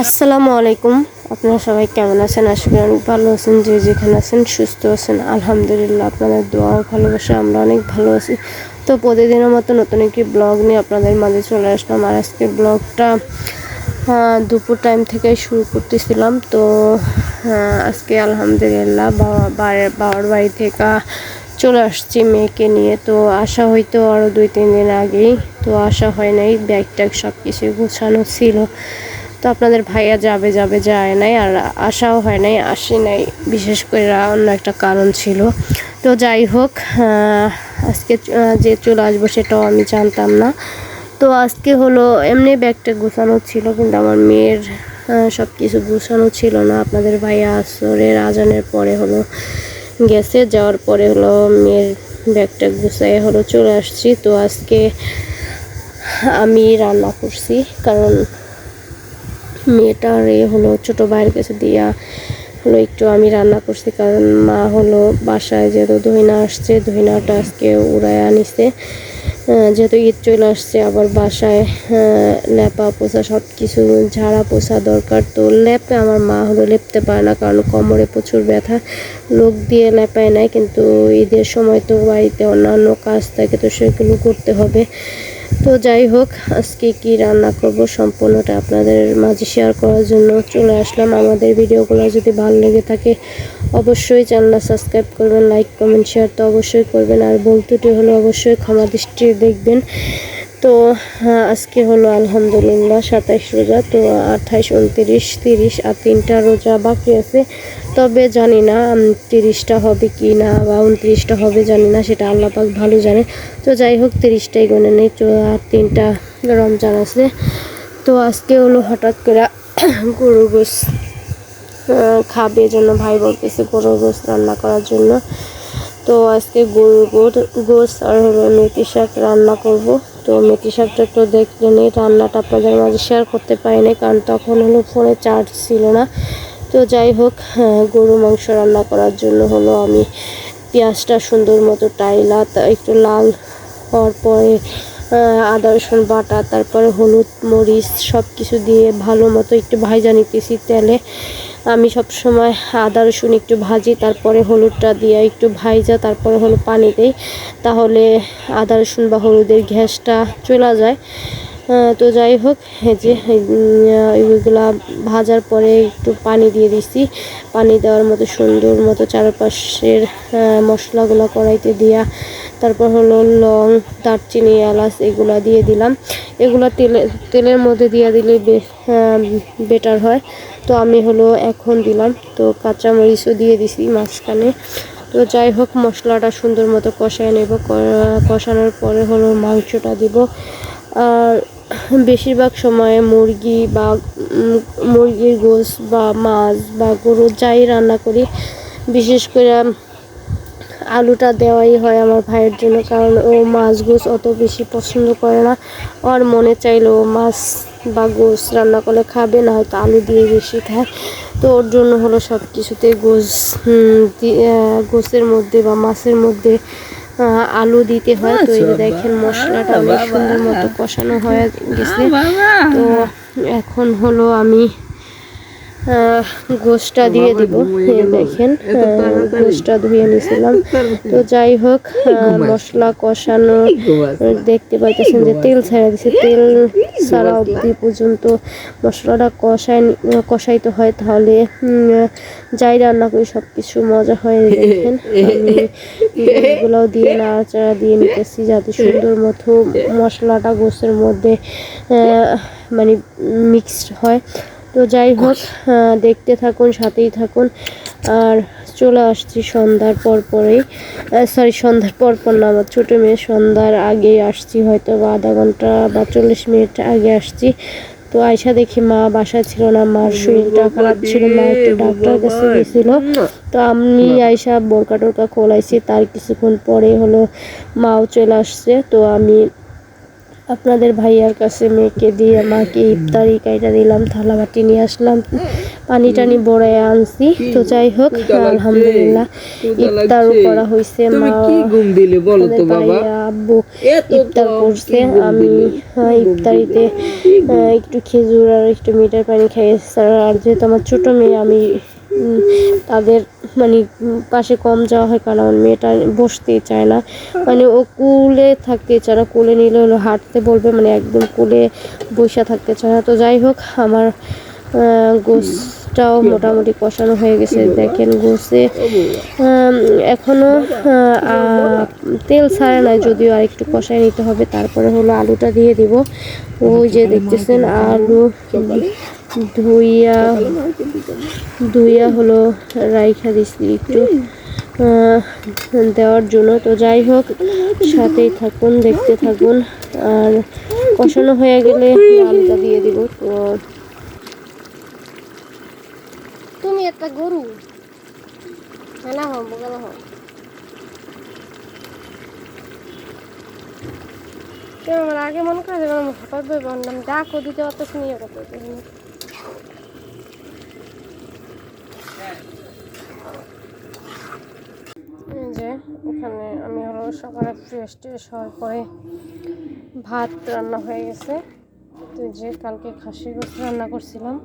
আসসালামু আলাইকুম। আপনারা সবাই কেমন আছেন? আশা করি অনেক ভালো আছেন। যে যেখানে আছেন, সুস্থ আছেন। আলহামদুলিল্লাহ, আপনাদের দোয়া ভালোবাসা, আমরা অনেক ভালো আছি। তো প্রতিদিনের মতো নতুন একটি ব্লগ নিয়ে আপনাদের মাঝে চলে আসলাম। আর আজকের ব্লগটা দুপুর টাইম থেকে শুরু করতেছিলাম। তো আজকে আলহামদুলিল্লাহ বাবা বাবার বাড়ি থেকে চলে আসছি মেয়েকে নিয়ে। তো আসা হয়তো আরও দুই, তিন দিন আগেই। তো আসা হয় নাই ব্যাগ ট্যাগ সব কিছু গোছানো ছিল। তো আপনাদের ভাইয়া যাবে যাবে, যায় নাই। আর আসাও হয় নাই, আসি নাই। বিশেষ করে অন্য একটা কারণ ছিল। তো যাই হোক আজকে যে চলে আসব সেটাও আমি জানতাম না। তো আজকে হলো, এমনি ব্যাগটা গোছানো ছিল, কিন্তু আমার মেয়ের সব কিছু গোছানো ছিল না। আপনাদের ভাইয়া আসরের, আজানের পরে হলো গেছে, যাওয়ার পরে হলো মেয়ের ব্যাগটা গুছাই হলো চলে আসছি। তো আজকে আমি রান্না করছি, কারণ মেয়েটার এ হলো ছোটো ভাইয়ের কাছে দিয়া হলো একটু আমি রান্না করছি, কারণ মা হলো বাসায় যেহেতু দহিনা আসছে, দহিনাটা আজকে উড়ায় আনিছে যেহেতু ঈদ চলে আসছে আবার বাসায় আহ, লেপা পোছা সব কিছু ঝাড়া পোছা দরকার তো লেপে আমার মা হলো লেপতে পারে না কারণ কোমরে প্রচুর ব্যথা। লোক দিয়ে লেপায় নাই কিন্তু ঈদের সময় তো বাড়িতে অন্যান্য কাজ থাকে তো সেগুলো করতে হবে। তো যাই হোক আজকে কি রান্না করব সম্পূর্ণটা আপনাদের মাঝে শেয়ার করার জন্য চলে আসলাম। আমাদের ভিডিওগুলো যদি ভালো লেগে থাকে অবশ্যই চ্যানেলটা সাবস্ক্রাইব করবেন লাইক কমেন্ট শেয়ার তো অবশ্যই করবেন। আর বলতুটি হলো অবশ্যই ক্ষমা দৃষ্টি দেখবেন। তো হ্যাঁ, আজকে হলো আলহামদুলিল্লাহ সাতাইশ রোজা। তো আঠাইশ উনত্রিশ তিরিশ আর তিনটা রোজা বাকি আছে। তবে জানি না তিরিশটা হবে কি না বা উনত্রিশটা হবে জানি না সেটা আল্লাহ পাক ভালো জানে। তো যাই হোক তিরিশটাই গনে নেই তো আর তিনটা রমজান আছে। তো আজকে হলো হঠাৎ করে গরু গোস খাবে জন্য ভাই বলতেছে গরু গোস রান্না করার জন্য। তো আজকে গরুর গোস আর হলো মেথি শাক রান্না করব। তো মেথি শাকটা তো দেখলে নেই, রান্নাটা আপনাদের মাঝে শেয়ার করতে পারিনি কারণ তখন হলো ফোনে চার্জ ছিল না। তো যাই হোক গরু মাংস রান্না করার জন্য হলো আমি পেঁয়াজটা সুন্দর মতো টাইলা একটু লাল হওয়ার পরে আদা, রসুন বাটা, তারপরে হলুদ, মরিচ সব কিছু দিয়ে ভালো মতো একটু ভাজা নিতেছি তেলে। আমি সব সময় আদা, রসুন একটু ভাজি, তারপরে হলুদটা দিয়ে একটু ভাইজা, তারপরে হলো পানি দেই। তাহলে আদা, রসুন বা হলুদের গ্যাসটা চলে যায়। তো যাই হোক যে এগুলা ভাজার পরে একটু পানি দিয়ে দিছি। পানি দেওয়ার মতো সুন্দর মতো চারপাশের মশলাগুলো কড়াইতে দিয়া, তারপর হলো লং, দারচিনি, এলাচ, এগুলা দিয়ে দিলাম। এগুলো তেলে, তেলের মধ্যে দিয়ে দিলে বেটার হয়। তো আমি হলো এখন দিলাম, তো কাঁচামরিচও দিয়ে দিছি মাঝখানে। তো যাই হোক, মশলাটা সুন্দর মতো কষায় নেব। কষানোর পরে হলো মাংসটা দিব। আর বেশিরভাগ সময়ে মুরগি বা মুরগির গোস বা মাছ বা গরু যাই রান্না করি। বিশেষ করে আলুটা দেওয়াই হয় আমার ভাইয়ের জন্য, কারণ ও মাছ গোস অত বেশি পছন্দ করে না। ওর মনে চাইলে ও মাছ বা গোস রান্না করলে খাবে না হয়তো আলু দিয়ে বেশি খায়। তো ওর জন্য হলো সব কিছুতে গোস গোসের মধ্যে বা মাছের মধ্যে আলু দিতে হয়। তো এই দেখেন মশলাটা অনেক সুন্দর মতো কষানো হয়ে গেছে। তো এখন হলো আমি গোশটা দিয়ে দিব। দেখেন আহ, গোশটা ধুয়ে নিয়েছিলাম। তো যাই হোক মশলা কষানো দেখতে পাইতেছেন যে তেল ছাড়া দিছে। তেল ছাড়া অবধি পর্যন্ত মশলাটা কষাই কষাইতে হয়। তাহলে যাই রান্না করি সব কিছু মজা হয়। দেখেন এগুলোও দিয়ে নাড়াচাড়া দিয়ে নিতেছি যাতে সুন্দর মতো মশলাটা গোসের মধ্যে মানে মিক্সড হয়। তো যাই হোক দেখতে থাকুন সাথেই থাকুন। আর চলে আসছি সন্ধ্যার পর পরেই। সরি সন্ধ্যার পর পর না আমার ছোটো মেয়ে। সন্ধ্যার আগেই আসছি হয়তো বা আধা ঘণ্টা বা চল্লিশ মিনিট আগে আসছি। তো আয়সা দেখি মা বাসায় ছিল না মার শরীরটা খারাপ ছিল মা একটু ডাক্তার কাছে গেছিল। তো আমি আয়সা বোরকা টোরকা খোলাইছি তার কিছুক্ষণ পরে হলো মাও চলে আসছে। তো আমি আপনাদের ভাইয়ার কাছে মেয়েকে দিয়ে মাকে ইফতারি কাইটা দিলাম থালা বাটি নিয়ে আসলাম পানি টানি বড়ায় আনছি। তো যাই হোক আলহামদুলিল্লাহ ইফতারও করা হয়েছে মা। ঘুম দিলে বলো তো বাবা? আব্বু ইফতার করছে। আমি? হ্যাঁ, ইফতারিতে একটু খেজুর আর একটু মিঠাই পানি খাইয়েছি আর যেহেতু আমার ছোট মেয়ে আমি তাদের মানে পাশে কম যাওয়া হয় কারণ মেয়েটা বসতেই চায় না। মানে ও কুলে থাকতে চায় না কুলে নিলে হলো হাঁটতে বলবে মানে একদম কুলে বসে থাকতে চায় না। তো যাই হোক আমার গোসটাও মোটামুটি কষানো হয়ে গেছে। দেখেন গোসে আম, এখনও আহ, আহ, তেল ছাড়ে নাই যদিও আর একটু কষাই নিতে হবে। তারপরে হলো আলুটা দিয়ে দিব। ওই যে দেখতেছেন আলু ধুইয়া ধুইয়া হলো রাইখা দিচ্ছি একটু দেওয়ার জন্য। তো যাই হোক, সাথেই থাকুন, দেখতে থাকুন। আর কষানো হয়ে গেলে আলুটা দিয়ে দিব। তো তুমি একটা গরু? না হো বগানো হো আমার আগে মনে করে হঠাৎ করে বললাম, ডাকো, দিতে অত শুনিয়ে কথা এই যে এখানে আমি হলো সকালে ফ্রেশ ট্রেশ হওয়ার পরে ভাত রান্না হয়ে গেছে। তো যে কালকে খাসির গোস্ত রান্না করছিলাম।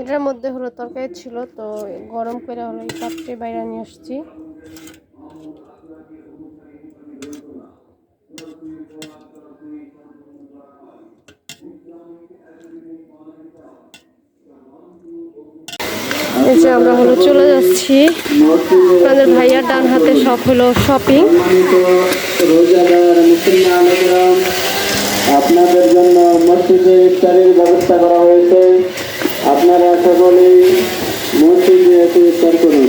এটার মধ্যে হলো তরকারি ছিল, তো গরম করে হলো এই পাত্রে বাইরে নিয়ে আসছি। এই যে আমরা হলো চলে যাচ্ছি। আমাদের ভাইয়ার ডান হাতে সব হলো শপিং আপনাদের জন্য মসজিদে ইফতারের ব্যবস্থা করা হয়েছে। আপনারা সকলেই মসজিদে এসে ইফতার করুন।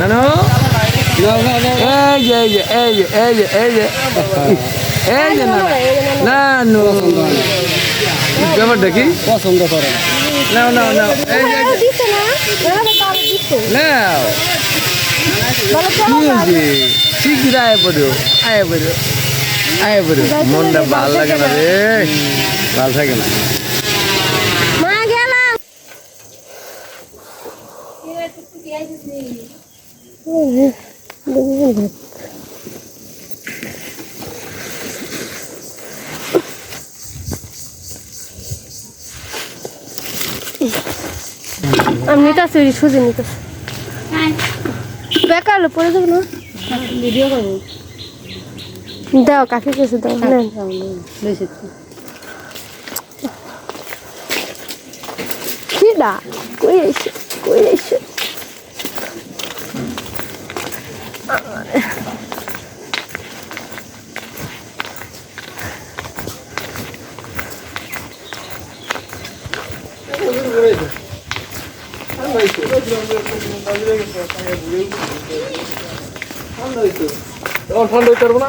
নানু এই যে এই যে এই যে এই যে এই যে এই যে নানু ব্যাপারটা কি পছন্দ করে নাও নাও নাও এই যে না নাও বলো কি হয়েছে শিগগির আয় পড়ো আয় পড়ো আয় পড়ো মনটা ভালো লাগে না রে। ভালো থাকে না। মা গেলাম। আমি সুজি নিতে বেকার পরে যাব না? ভিডিও করব। দাও কাকে কেছে দাও নেন। কি দা? কই এসে কই এসে? ঠান্ডা হইতে পারব না?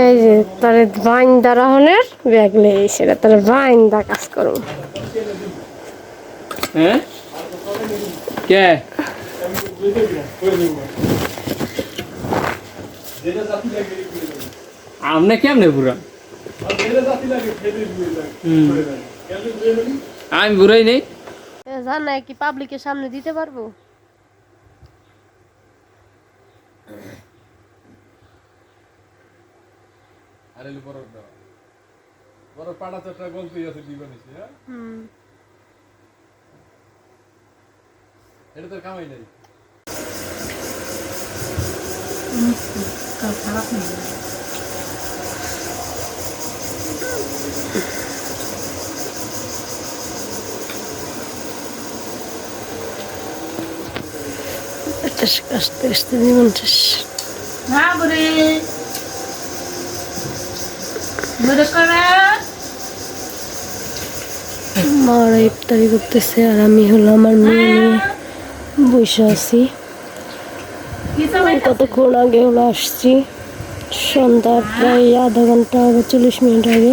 এই যে তার বাইন দাঁড়াহনের ব্যাগ নেই সেটা তার বাইন দা কাজ করো হ্যাঁ? কে? আমনে কেমনে বুড়া আমি বুড়াই নেই। জান না কি পাবলিকের সামনে দিতে পারব? আরে বড় বড় পাড়া চারটা গল্পই আছে দিবানিসি হ্যাঁ? এটা তো কামাই নাই। আস্তে আস্তে আস্তে জীবন শেষ মারা ইফতারি করতেছে আর আমি হলো আমার মেয়ে নিয়ে বসে আছি। কতক্ষণ আগে হলো আসছি? সন্ধ্যা প্রায় আধা ঘণ্টা আগে চল্লিশ মিনিট আগে।